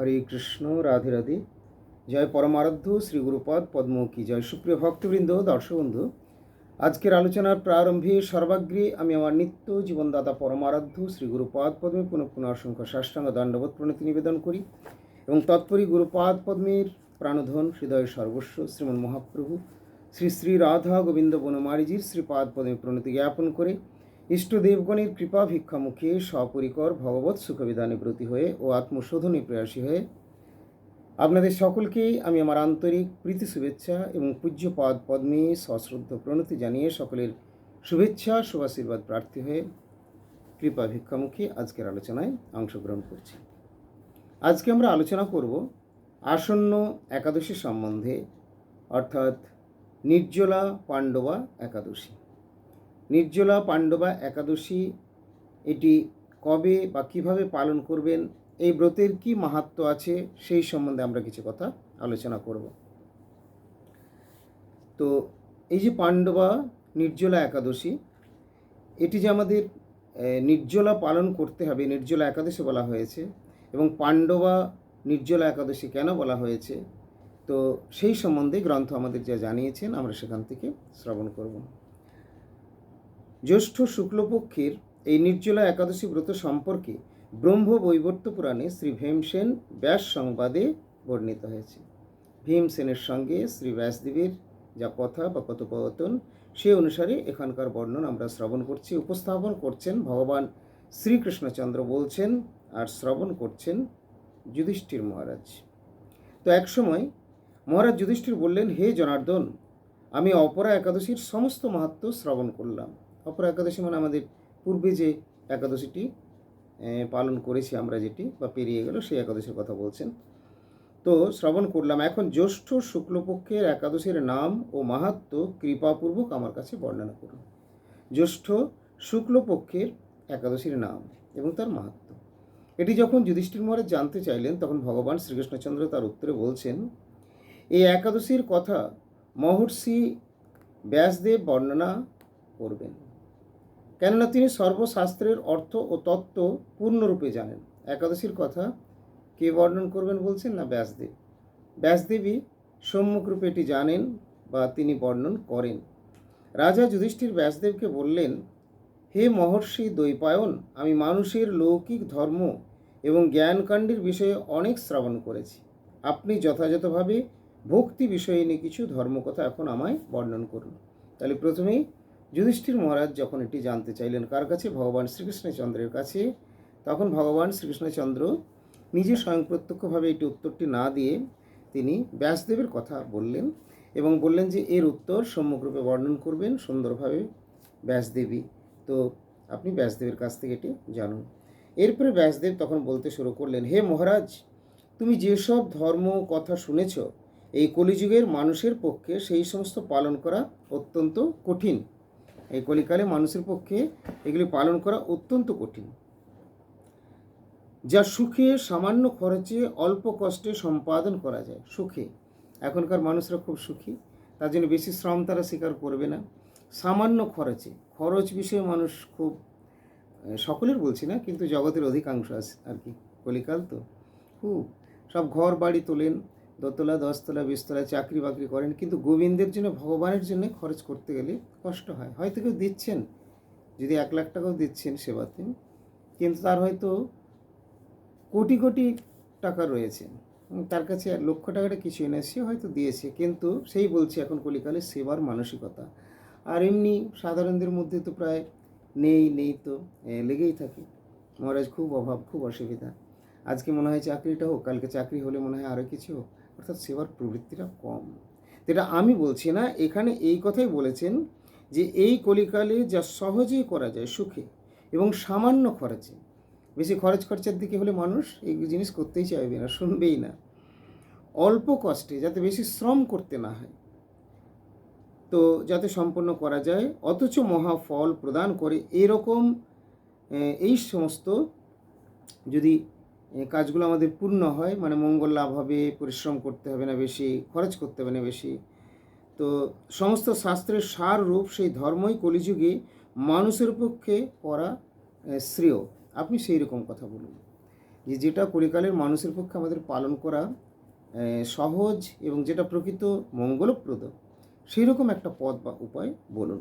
হরে কৃষ্ণ, রাধে রাধে। জয় পরমারাধ্য, শ্রী গুরুপদ, পদ্ম কি জয়। সুপ্রিয় ভক্তবৃন্দ, দর্শক বন্ধু, আজকের আলোচনার প্রারম্ভে সর্বাগ্রে আমি আমার নিত্য জীবনদাতা পরমারাধ্য, শ্রী গুরুপাদ পদ্মে পুনঃ পুনঃ অসংখ্য সাষ্টাঙ্গ দণ্ডবোধ প্রণতি নিবেদন করি এবং তৎপরই গুরুপাদ পদ্মের প্রাণধন হৃদয় সর্বস্ব শ্রীমন মহাপ্রভু শ্রী শ্রী রাধা গোবিন্দ বনমালীজির শ্রীপাদ পদ্মে প্রণতি জ্ঞাপন করে ইষ্টদেবগণের কৃপা ভিক্ষা মুখে সপরিকর ভগবৎ সুখবিধানে ব্রতী হয়ে ও আত্মশোধনে প্রয়াসী হয়ে আপনাদের সকলকেই আমি আমার আন্তরিক প্রীতি, শুভেচ্ছা এবং পূজ্যপাদ পদ্মে সশ্রদ্ধ প্রণতি জানিয়ে সকলের শুভেচ্ছা, শুভাশীর্বাদ প্রার্থী হয়ে কৃপা ভিক্ষামুখী আজকের আলোচনায় অংশগ্রহণ করছি। আজকে আমরা আলোচনা করব আসন্ন একাদশী সম্বন্ধে, অর্থাৎ নির্জলা পাণ্ডবা একাদশী। নির্জলা পাণ্ডবা একাদশী, এটি কবে বা কীভাবে পালন করবেন, এই ব্রতের কি মাহাত্ম আছে, সেই সম্বন্ধে আমরা কিছু কথা আলোচনা করব। তো এই যে পাণ্ডবা নির্জলা একাদশী, এটি যে আমাদের নির্জলা পালন করতে হবে, নির্জলা একাদশী বলা হয়েছে, এবং পাণ্ডবা নির্জলা একাদশী কেন বলা হয়েছে, তো সেই সম্বন্ধে গ্রন্থ আমাদের যা জানিয়েছেন, আমরা সেখান থেকে শ্রবণ করব। জ্যৈষ্ঠ শুক্লপক্ষের এই নির্জলা একাদশী ব্রত সম্পর্কে ব্রহ্ম বৈবর্ত পুরাণে শ্রী ভীমসেন ব্যাস সংবাদে বর্ণিত হয়েছে। ভীমসেনের সঙ্গে শ্রী ব্যাসদেবের যা কথা বা কথোপকথন, সে অনুসারে এখানকার বর্ণন আমরা শ্রবণ করছি, উপস্থাপন করছেন ভগবান শ্রীকৃষ্ণচন্দ্র বলছেন আর শ্রবণ করছেন যুধিষ্ঠির মহারাজ। তো একসময় মহারাজ যুধিষ্ঠির বললেন, হে জনার্দন, আমি অপরা একাদশীর সমস্ত মাহাত্ম শ্রবণ করলাম। অপরা একাদশী মানে আমাদের পূর্বে যে একাদশীটি পালন করেছি আমরা যেটি বা পেরিয়ে গেল, সেই একাদশীর কথা বলছেন। তো শ্রবণ করলাম। এখন জ্যৈষ্ঠ শুক্লপক্ষের একাদশীর নাম ও মাহাত্ম কৃপাপূর্বক আমার কাছে বর্ণনা করুন। জ্যৈষ্ঠ শুক্লপক্ষের একাদশীর নাম এবং তার মাহাত্ম। এটি যখন যুধিষ্ঠির মহারাজ জানতে চাইলেন, তখন ভগবান শ্রীকৃষ্ণচন্দ্র তার উত্তরে বলছেন, এই একাদশীর কথা মহর্ষি ব্যাসদেব বর্ণনা করবেন। কেননা তিনি সর্বশাস্ত্রের অর্থ ও তত্ত্ব পূর্ণরূপে জানেন। একাদশীর কথা কে বর্ণন করবেন বলছেন না ব্যাসদেব? ব্যাসদেবী সম্মুখরূপে এটি জানেন বা তিনি বর্ণন করেন। রাজা যুধিষ্ঠির ব্যাসদেবকে বললেন, হে মহর্ষি দ্বৈপায়ন, আমি মানুষের লৌকিক ধর্ম এবং জ্ঞানকাণ্ডের বিষয়ে অনেক শ্রবণ করেছি। আপনি যথাযথভাবে ভক্তি বিষয়ে নিয়ে কিছু ধর্মকথা এখন আমায় বর্ণন করুন। তাহলে প্রথমেই যুধিষ্ঠির মহারাজ যখন এটি জানতে চাইলেন কার কাছে, ভগবান শ্রীকৃষ্ণচন্দ্রের কাছে, তখন ভগবান শ্রীকৃষ্ণচন্দ্র নিজে স্বয়ং প্রত্যক্ষভাবে এটি উত্তরটি না দিয়ে তিনি ব্যাসদেবের কথা বললেন এবং বললেন যে, এর উত্তর সম্মুখরূপে বর্ণন করবেন সুন্দরভাবে ব্যাসদেবী। তো আপনি ব্যাসদেবের কাছ থেকে এটি জানুন। এরপরে ব্যাসদেব তখন বলতে শুরু করলেন, হে মহারাজ, তুমি যেসব ধর্ম কথা শুনেছ, এই কলিযুগের মানুষের পক্ষে সেই সমস্ত পালন করা অত্যন্ত কঠিন। এই কলিকালে মানুষের পক্ষে এগুলি পালন করা অত্যন্ত কঠিন। যা সুখে সামান্য খরচে অল্প কষ্টে সম্পাদন করা যায়। সুখে। এখনকার মানুষরা খুব সুখী। তার জন্য বেশি শ্রম তারা স্বীকার করবে না। সামান্য খরচে। খরচ বিষয়ে মানুষ খুব সকলের বলছি না, কিন্তু জগতের অধিকাংশ আছে আর কি। কলিকাল তো। খুব। সব ঘর বাড়ি তোলেন। দোতলা, দশতলা, বিশতলা চাকরি বাকরি করেন। কিন্তু গোবিন্দের জন্য, ভগবানের জন্য খরচ করতে গেলে কষ্ট হয়। হয়তো কেউ দিচ্ছেন, যদি এক লাখ টাকাও দিচ্ছেন সেবাতে, কিন্তু তার হয়তো কোটি কোটি টাকা রয়েছে। তার কাছে লক্ষ টাকাটা কিছুই না সে হয়তো দিয়েছে, কিন্তু সেই বলছে, এখন কলিকালে সেবার মানসিকতা। আর এমনি সাধারণদের মধ্যে তো প্রায় নেই নেই তো লেগেই থাকে। মহারাজ, খুব অভাব, খুব অসুবিধা। আজকে মনে হয় চাকরিটা হোক, কালকে চাকরি হলে মনে হয় আরও কিছু হোক। অর্থাৎ সেবার প্রবৃত্তিটা কম। এটা আমি বলছি না, এখানে এই কথাই বলেছেন যে এই কলিকালে যা সহজেই করা যায় সুখে এবং সামান্য খরচে। বেশি খরচ খরচার দিকে হলে মানুষ এই জিনিস করতেই চাইবে না, শুনবেই না। অল্প কষ্টে যাতে বেশি শ্রম করতে না হয়। তো যাতে সম্পন্ন করা যায়, অথচ মহা ফল প্রদান করে। এরকম এই সমস্ত যদি কাজগুলো আমাদের পূর্ণ হয় মানে মঙ্গল লাভ হবে, পরিশ্রম করতে হবে না বেশি, খরচ করতে হবে না বেশি। তো সমস্ত শাস্ত্রের সার রূপ সেই ধর্মই কলিযুগে মানুষের পক্ষে করা শ্রেয়। আপনি সেই রকম কথা বলুন। যে যেটা কলিকালের মানুষের পক্ষে আমাদের পালন করা সহজ এবং যেটা প্রকৃত মঙ্গলপ্রদ, সেই রকম একটা পথ বা উপায় বলুন।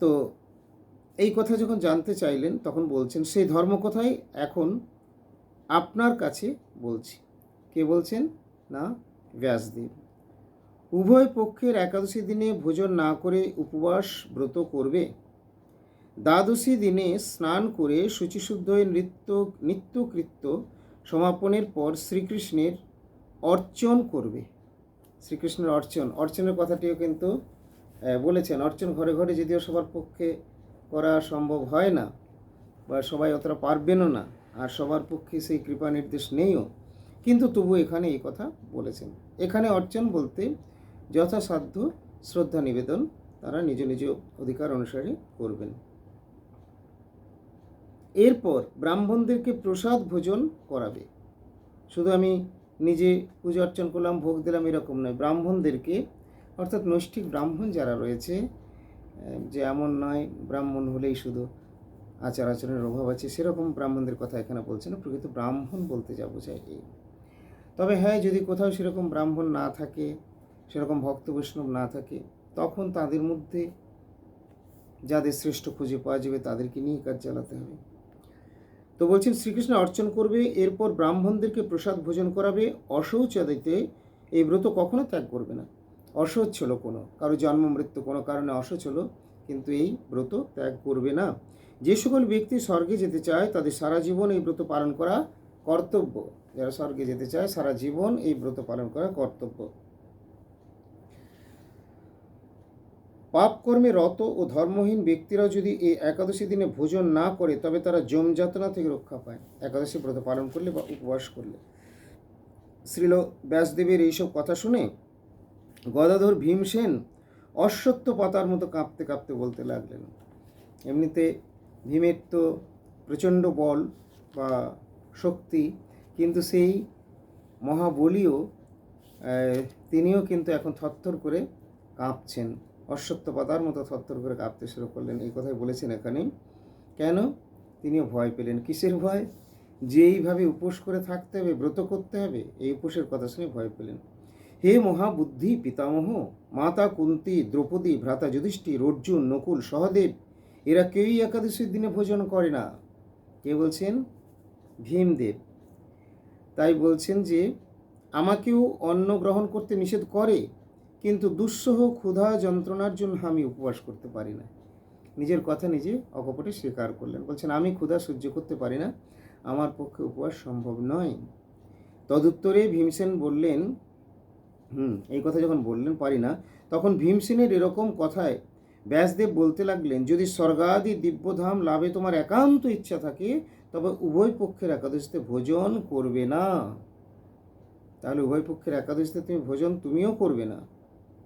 তো এই কথা যখন জানতে চাইলেন, তখন বলছেন, সেই ধর্ম কথাই এখন আপনার কাছে বলছি। কে বলছেন? না, ব্যাসদেব। উভয় পক্ষের একাদশী দিনে ভোজন না করে উপবাস ব্রত করবে? দ্বাদশী দিনে স্নান করে শুচিশুদ্ধ নৃত্য, নিত্যকৃত্য সমাপনের পর শ্রীকৃষ্ণের অর্চন করবে। শ্রীকৃষ্ণের অর্চন। অর্চনের কথাটিও কিন্তু বলেছেন, অর্চন ঘরে ঘরে যদিও সবার পক্ষে করা সম্ভব হয় না বা সবাই অতটা পারবেনও না, আর সবার পক্ষে সেই কৃপা নির্দেশ নেইও। কিন্তু তবু এখানে এই কথা বলেছেন। এখানে অর্চন বলতে যথাসাধ্য শ্রদ্ধা নিবেদন তারা নিজ নিজ অধিকার অনুসারে করবেন। এরপর ব্রাহ্মণদেরকে প্রসাদ ভোজন করাবে। শুধু আমি নিজে পুজো অর্চন করলাম, ভোগ দিলাম এরকম নয়, ব্রাহ্মণদেরকে, অর্থাৎ নৈষ্ঠিক ব্রাহ্মণ যারা রয়েছে যে এমন নয়, ব্রাহ্মণ হলেই শুধু আচার আচরণের অভাব আছে, সেরকম ব্রাহ্মণদের কথা এখানে বলছে না, প্রকৃত ব্রাহ্মণ বলতে যা বোঝায় এই। তবে হ্যাঁ যদি কোথাও সেরকম ব্রাহ্মণ না থাকে, সেরকম ভক্ত বৈষ্ণব না থাকে, তখন তাদের মধ্যে যাদের শ্রেষ্ঠ খুঁজে পাওয়া যাবে, তাদেরকে নিয়ে কাজ চালাতে হবে। তো বলছেন, শ্রীকৃষ্ণ অর্চন করবে, এরপর ব্রাহ্মণদেরকে প্রসাদ ভোজন করাবে, অশৌচাদিতে এই ব্রত কখনো ত্যাগ করবে না। অসহ্য হলো কোনো, কারও জন্ম, মৃত্যু কোনো কারণে অসহ্য হলো, কিন্তু এই ব্রত ত্যাগ করবে না। যে সকল ব্যক্তি স্বর্গে যেতে চায়, তাদের সারা জীবন এই ব্রত পালন করা কর্তব্য। যারা স্বর্গে যেতে চায়, সারা জীবন এই ব্রত পালন করা কর্তব্য। পাপ কর্মে রত ও ধর্মহীন ব্যক্তিরা যদি এই একাদশী দিনে ভোজন না করে, তবে তারা যমযাতনা থেকে রক্ষা পায়। একাদশী ব্রত পালন করলে বা উপবাস করলে। শ্রীল ব্যাসদেবের এইসব কথা শুনে গদাধর ভীমসেন অশ্বত্থ পাতার মতো কাঁপতে কাঁপতে বলতে লাগলেন। এমনিতে ভীমের তো প্রচণ্ড বল বা শক্তি, কিন্তু সেই মহাবলীও তিনিও কিন্তু এখন থরথর করে কাঁপছেন। অশ্বত্থ পাতার মতো থরথর করে কাঁপতে শুরু করলেন, এই কথাই বলেছেন এখানে কেন? তিনিও ভয় পেলেন। কিসের ভয়? যে এইভাবে উপোস করে থাকতে হবে, ব্রত করতে হবে, এই উপোসের কথা শুনে ভয় পেলেন। হে মহাবুদ্ধি পিতামহ, মাতা কুন্তি, দ্রৌপদী, ভ্রাতা যুধিষ্ঠির, অর্জুন, নকুল, সহদেব, এরা কেউই একাদশীর দিনে ভোজন করে না। কে বলছেন? ভীমদেব। তাই বলছেন যে, আমাকেও অন্ন গ্রহণ করতে নিষেধ করে, কিন্তু দুঃসহ ক্ষুধা যন্ত্রণার জন্য আমি উপবাস করতে পারি না। নিজের কথা নিজে অকপটে স্বীকার করলেন। বলছেন, আমি ক্ষুধা সহ্য করতে পারি না, আমার পক্ষে উপবাস সম্ভব নয়। তদুত্তরে ভীমসেন বললেন হুম, এই কথা যখন বললেন পারি না, তখন ভীমসেনের এরকম কথায় ব্যাসদেব বলতে লাগলেন, যদি স্বর্গাদি দিব্যধাম লাভে তোমার একান্ত ইচ্ছা থাকে, তবে উভয় পক্ষের একাদশীতে ভোজন করবে না। তাহলে উভয় পক্ষের একাদশীতে তুমি ভোজন তুমিও করবে না।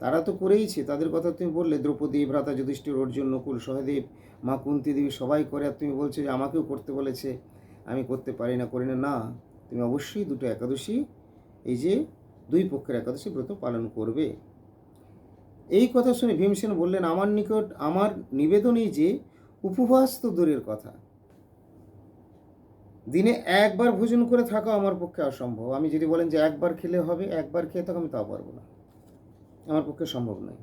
তারা তো করেইছে, তাদের কথা তুমি বললে, দ্রৌপদী, ভ্রাতা যুধিষ্ঠির, অর্জুন, নকুল, সহদেব, মা কুন্তি দেবী সবাই করে, আর তুমি বলছো যে আমাকেও করতে বলেছে, আমি করতে পারি না, করি না। না, তুমি অবশ্যই দুটো একাদশী, এই যে দুই পক্ষের একাদশী ব্রত পালন করবে। এই কথা শুনে ভীমসেন বললেন, আমার নিকট, আমার নিবেদন এই যে উপবাস তো দূরের কথা। দিনে একবার ভোজন করে থাকা আমার পক্ষে অসম্ভব আমি যদি বলেন যে একবার খেলে হবে, একবার খেয়ে থাকা আমি তাও পারব না। আমার পক্ষে সম্ভব নয়।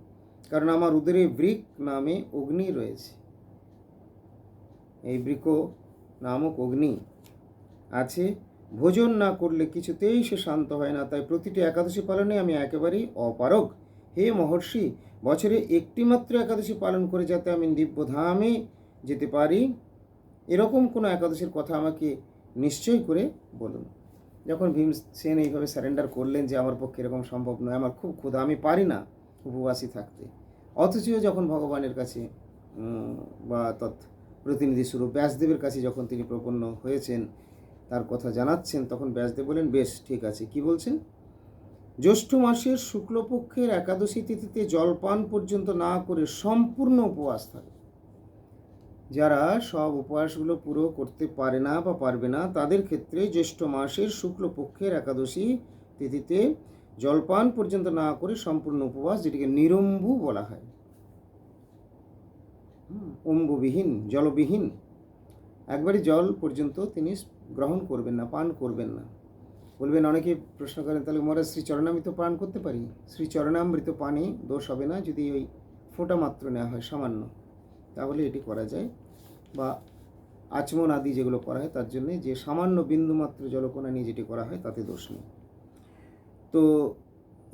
কারণ আমার উদরে বৃক নামে অগ্নি রয়েছে। এই বৃক নামক অগ্নি আছে ভোজন না করলে কিছুতেই সে শান্ত হয় না। তাই প্রতিটি একাদশী পালনে আমি একেবারেই অপারগ। হে মহর্ষি, বছরে একটি মাত্র একাদশী পালন করে যাতে আমি দিব্যধামে যেতে পারি, এরকম কোনো একাদশীর কথা আমাকে নিশ্চয় করে বলুন। যখন ভীমসেন এইভাবে স্যারেন্ডার করলেন যে আমার পক্ষে এরকম সম্ভব নয়, আমার খুব ক্ষুধা, আমি পারি না উপবাসী থাকতে। অথচ যখন ভগবানের কাছে বা তৎ প্রতিনিধি স্বরূপ ব্যাসদেবের কাছে যখন তিনি প্রপন্ন হয়েছেন তার কথা জানাচ্ছেন, তখন ব্যাসদেব বলেন বেশ, ঠিক আছে। কি বলছেন? জ্যৈষ্ঠ মাসের শুক্লপক্ষের একাদশী তিথিতে জলপান পর্যন্ত না করে সম্পূর্ণ উপবাস থাকে। যারা সব উপবাসগুলো পুরো করতে পারে না বা পারবে না, তাদের ক্ষেত্রে জ্যৈষ্ঠ মাসের শুক্লপক্ষের একাদশী তিথিতে জলপান পর্যন্ত না করে সম্পূর্ণ উপবাস, যেটিকে নিরম্বু বলা হয়। অম্বুবিহীন, জলবিহীন। একবারই জল পর্যন্ত তিনি গ্রহণ করবেন না, পান করবেন না। বলবেন, অনেকে প্রশ্ন করেন, তাহলে মহারাজ, শ্রী চরণামৃত পান করতে পারি? শ্রী চরণামৃত পানে দোষ হবে না যদি ওই ফোঁটা মাত্র নেওয়া হয়, সামান্য। তাহলে এটি করা যায়। বা আচমন আদি যেগুলো করা হয়, তার জন্যে যে সামান্য বিন্দুমাত্র জলকণা নিয়ে যেটি করা হয়, তাতে দোষ নেই। তো,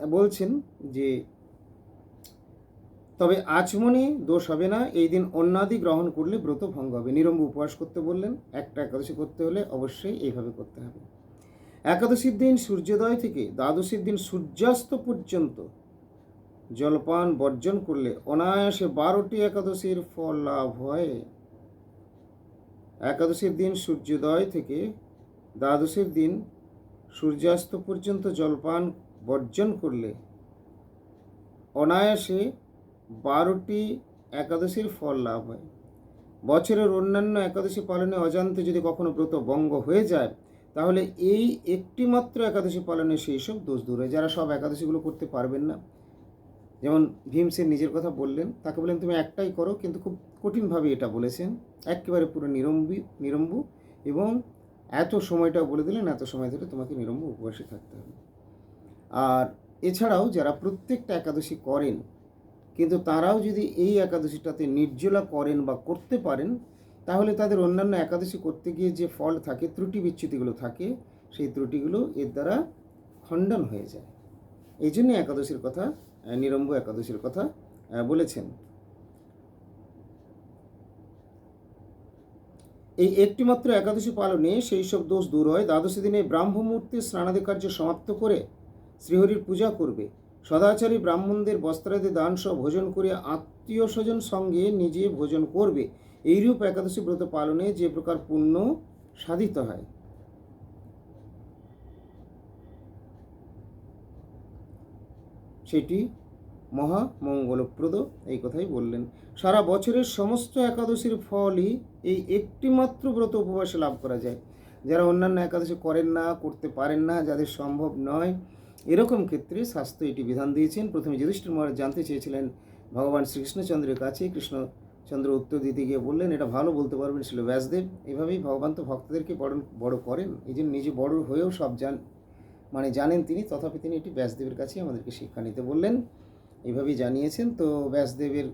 বলছেন যে তবে আচমনে দোষ হবে না, এই দিন অন্যাদি গ্রহণ করলে ব্রত ভঙ্গ হবে। নিরম্ব উপবাস করতে বললেন, একটা একাদশী করতে হলে অবশ্যই এইভাবে করতে হবে। একাদশীর দিন সূর্যোদয় থেকে দ্বাদশীর দিন সূর্যাস্ত পর্যন্ত জলপান বর্জন করলে অনায়াসে বারোটি একাদশীর ফল লাভ হয়। একাদশীর দিন সূর্যোদয় থেকে দ্বাদশীর দিন সূর্যাস্ত পর্যন্ত জলপান বর্জন করলে অনায়াসে বারোটি একাদশীর ফল লাভ হয়। বছরের অন্যান্য একাদশী পালনে অজান্তে যদি কখনো ব্রত ভঙ্গ হয়ে যায়, তাহলে এই একটি মাত্র একাদশী পালনে সেই সব দোষ দূর হয়। যারা সব একাদশীগুলো করতে পারবেন না, যেমন ভীমসেন নিজের কথা বললেন, তাকে বললেন, তুমি একটাই করো। কিন্তু খুব কঠিনভাবে এটা বলেছেন। একেবারে পুরো নিরম্বি, নিরম্বু এবং এত সময়টাও বলে দিলেন, এত সময় ধরে তোমাকে নিরম্ব উপবাসে থাকতে হবে। আর এছাড়াও যারা প্রত্যেকটা একাদশী করেন কিন্তু তারাও যদি এই একাদশীটাতে নির্জলা করেন বা করতে পারেন, তাহলে তাদের অন্যান্য একাদশী করতে গিয়ে যে ফল থাকে, ত্রুটি বিচ্যুতিগুলো থাকে, সেই ত্রুটিগুলো এর দ্বারা খণ্ডন হয়ে যায়। এই জন্য একাদশীর কথা নিরম্ব একাদশীর কথা বলেছেন। এই একটিমাত্র একাদশী পালনে সেই সব দোষ দূর হয়। দ্বাদশী দিনে ব্রাহ্ম মুহূর্তে স্নানাদি কার্য সমাপ্ত করে শ্রীহরির পূজা করবে। সদাচারী ব্রাহ্মণদের বস্ত্রাদি দান সহ ভোজন করে আত্মীয় স্বজন সঙ্গে নিজে ভোজন করবে। এইরূপ একাদশী ব্রত পালনে যে প্রকার পুণ্য সাধিত হয়। সেটি মহা মঙ্গলপ্রদ, এই কথাই বললেন। সারা বছরের সমস্ত একাদশীর ফলই এই একটিমাত্র ব্রত উপবাসে লাভ করা যায়। যারা অন্যান্য একাদশী করেন না, করতে পারেন না, যাদের সম্ভব নয় এরকম ক্ষেত্রে শাস্ত্র এটি বিধান দিয়েছেন। প্রথমে যুধিষ্ঠির মহারাজ জানতে চেয়েছিলেন, ভগবান শ্রীকৃষ্ণচন্দ্রের কাছে কৃষ্ণচন্দ্র উত্তর দিতে গিয়ে বললেন, এটা ভালো বলতে পারবেন ছিল ব্যাসদেব। এভাবেই ভগবান তো ভক্তদেরকে বড় বড় করেন। এই জন্য নিজে বড় হয়েও সব জান মানে জানেন তিনি, তথাপি তিনি এটি ব্যাসদেবের কাছে আমাদেরকে শিক্ষা নিতে বললেন। এইভাবেই জানিয়েছেন। তো ব্যাসদেবের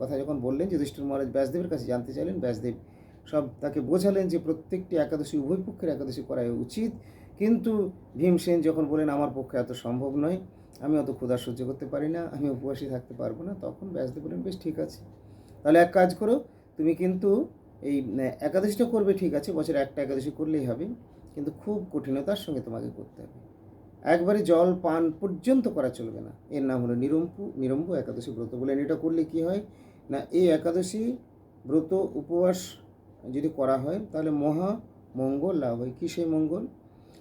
কথা যখন বললেন, যুধিষ্ঠির মহারাজ ব্যাসদেবের কাছে জানতে চাইলেন, ব্যাসদেব সব তাকে বোঝালেন যে প্রত্যেকটি একাদশী উভয় পক্ষের একাদশী করা উচিত। কিন্তু ভীমসেন যখন বলেন আমার পক্ষে এত সম্ভব নয় আমি অত ক্ষুধা সহ্য করতে পারি না আমি উপবাসী থাকতে পারব না তখন ব্যাসদেব বলেন বেশ ঠিক আছে। তাহলে এক কাজ করো তুমি কিন্তু এই আহ, একাদশীটা করবে ঠিক আছে বছরে একটা একাদশী করলেই হবে কিন্তু খুব কঠিনতার সঙ্গে তোমাকে করতে হবে। একবারে জল পান পর্যন্ত করা চলবে না। এর নাম হলো নিরম্পু নিরম্ব একাদশী ব্রত বলেন এটা করলে কি হয়? না এই একাদশী ব্রত উপবাস যদি করা হয় তাহলে মহা মঙ্গল লাভ হয়। কী সেই মঙ্গল?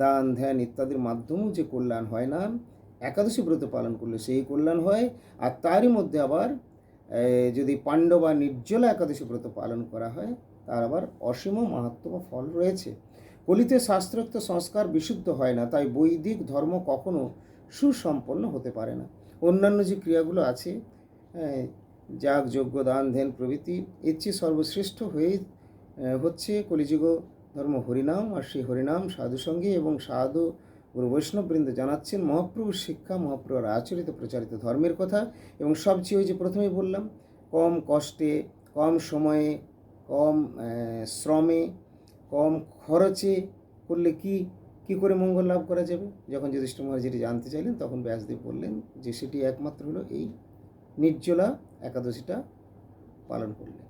দান, ধ্যান ইত্যাদির মাধ্যমেও যে কল্যাণ হয় না, একাদশী ব্রত পালন করলে সেই কল্যাণ হয়। আর তারই মধ্যে আবার যদি পাণ্ডবা নির্জলা একাদশী ব্রত পালন করা হয়, তার আবার অসীম মাহাত্ম ফল রয়েছে। কলিতে শাস্ত্রোক্ত সংস্কার বিশুদ্ধ হয় না, তাই বৈদিক ধর্ম কখনো সুসম্পন্ন হতে পারে না। অন্যান্য যে ক্রিয়াগুলো আছে যাগ, যজ্ঞ, দান, ধ্যান প্রভৃতি, এর চেয়ে সর্বশ্রেষ্ঠ হয়ে হচ্ছে কলিযুগ ধর্ম হরিনাম আর সেই হরিনাম সাধুসঙ্গী এবং সাধু গুরু বৈষ্ণববৃন্দ জানাচ্ছেন, মহাপ্রভুর শিক্ষা, মহাপ্রভুর আচরিত প্রচারিত ধর্মের কথা। এবং সবচেয়ে ওই যে প্রথমেই বললাম, কম কষ্টে, কম সময়ে, কম শ্রমে, কম খরচে করলে কি কি করে মঙ্গল লাভ করা যাবে? যখন যুধিষ্ঠির মহারাজ যেটি জানতে চাইলেন, তখন ব্যাসদেব বললেন যে সেটি একমাত্র হলো এই নির্জলা একাদশীটা পালন করলে।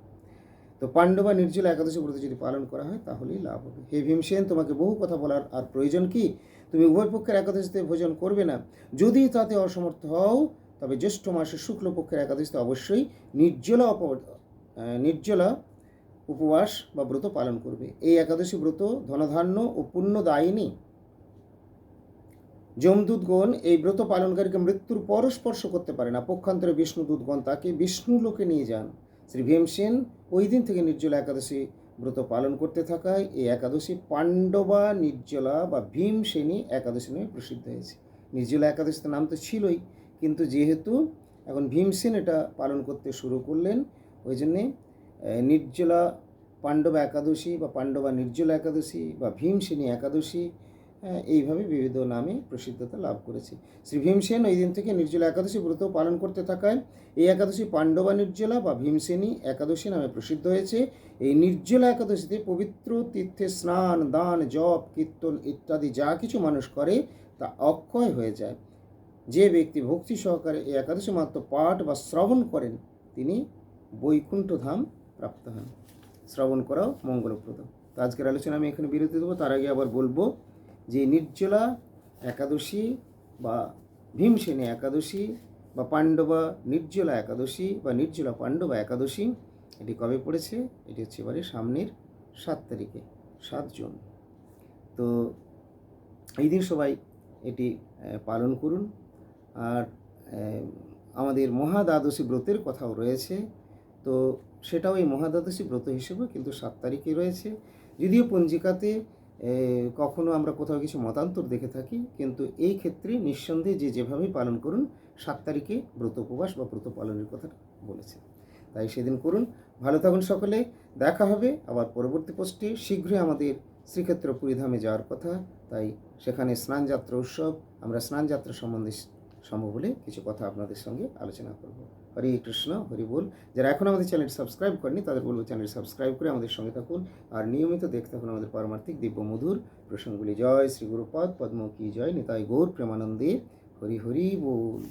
তো পাণ্ডবা নির্জলা একাদশী ব্রত যদি পালন করা হয়, তাহলেই লাভ হবে। হে ভীমসেন, তোমাকে বহু কথা বলার আর প্রয়োজন কি? তুমি উভয় পক্ষের একাদশীতে ভোজন করবে না। যদি তাতে অসমর্থ হও, তবে জ্যৈষ্ঠ মাসের শুক্লপক্ষের একাদশীতে অবশ্যই নির্জলা অপ নির্জলা উপবাস বা ব্রত পালন করবে। এই একাদশী ব্রত ধনধান্য ও পুণ্যদায়িনী যমদূতগণ এই ব্রত পালনকারীকে মৃত্যুর পর স্পর্শ করতে পারে না। পক্ষান্তরে বিষ্ণুদূতগণ তাকে বিষ্ণু লোকে নিয়ে যান। শ্রী ভীমসেন ওই দিন থেকে নির্জলা একাদশী ব্রত পালন করতে থাকায় এই একাদশী পাণ্ডবা, নির্জলা বা ভীমসেনী একাদশী নামে প্রসিদ্ধ হয়েছে। নির্জলা একাদশীর নাম তো ছিলই, কিন্তু যেহেতু এখন ভীমসেন এটা পালন করতে শুরু করলেন, ওই জন্যে নির্জলা পাণ্ডবা একাদশী বা পাণ্ডবা, নির্জলা একাদশী বা ভীমসেনী একাদশী এইভাবে বিবিধ নামে প্রসিদ্ধতা লাভ করেছে। শ্রী ভীমসেন ওই দিন থেকে নির্জলা একাদশী ব্রত পালন করতে থাকায় এই একাদশী পাণ্ডবা নির্জলা বা ভীমসেনী একাদশী নামে প্রসিদ্ধ হয়েছে। এই নির্জলা একাদশীতে পবিত্র তীর্থে স্নান, দান, জপ, কীর্তন ইত্যাদি যা কিছু মানুষ করে তা অক্ষয় হয়ে যায়। যে ব্যক্তি ভক্তি সহকারে এই একাদশী মাত্র পাঠ বা শ্রবণ করেন, তিনি বৈকুণ্ঠ ধাম প্রাপ্ত হন। শ্রবণ করাও মঙ্গলপ্রদ। তো আজকের আলোচনা আমি এখানে বিরতি দেবো। তার আগে আবার বলব যে নির্জলা একাদশী বা ভীমসেনী একাদশী বা পাণ্ডবা নির্জলা একাদশী বা নির্জলা পাণ্ডবা একাদশী, এটি কবে পড়েছে? এটি হচ্ছে এবারে সামনের সাত তারিখে, সাত জুন। তো এই দিন সবাই এটি পালন করুন। আর আমাদের মহাদ্বাদশী ব্রতের কথাও রয়েছে। তো সেটাও এই মহাদ্বাদশী ব্রত হিসেবে কিন্তু সাত তারিখে রয়েছে। যদিও পঞ্জিকাতে কখনো আমরা কোথাও কিছু মতান্তর দেখে থাকি, কিন্তু এই ক্ষেত্রে নিঃসন্দেহে যে যেভাবেই পালন করুন, সাত তারিখে ব্রত উপবাস বা ব্রত পালনের কথা বলেছে তাই সেদিন করুন। ভালো থাকুন সকলে। দেখা হবে আবার পরবর্তী পোস্টে। শীঘ্রই আমাদের শ্রীক্ষেত্র পুরীধামে যাওয়ার কথা। তাই সেখানে স্নানযাত্রা উৎসব, আমরা স্নানযাত্রা সম্বন্ধে সম্ভব হলে কিছু কথা আপনাদের সঙ্গে আলোচনা করব। হরে কৃষ্ণ, হরি বল। যারা এখন আমাদের চ্যানেল সাবস্ক্রাইব করেনি তাদের বলব চ্যানেল সাবস্ক্রাইব করে আমাদের সঙ্গে থাকুন। আর নিয়মিত দেখতে থাকুন আমাদের পারমার্থিক দিব্য মধুর প্রসঙ্গগুলি। জয় শ্রী গুরুপদ, পদ্ম কি জয়, নিতাই গৌর, প্রেমানন্দে হরি হরি বল।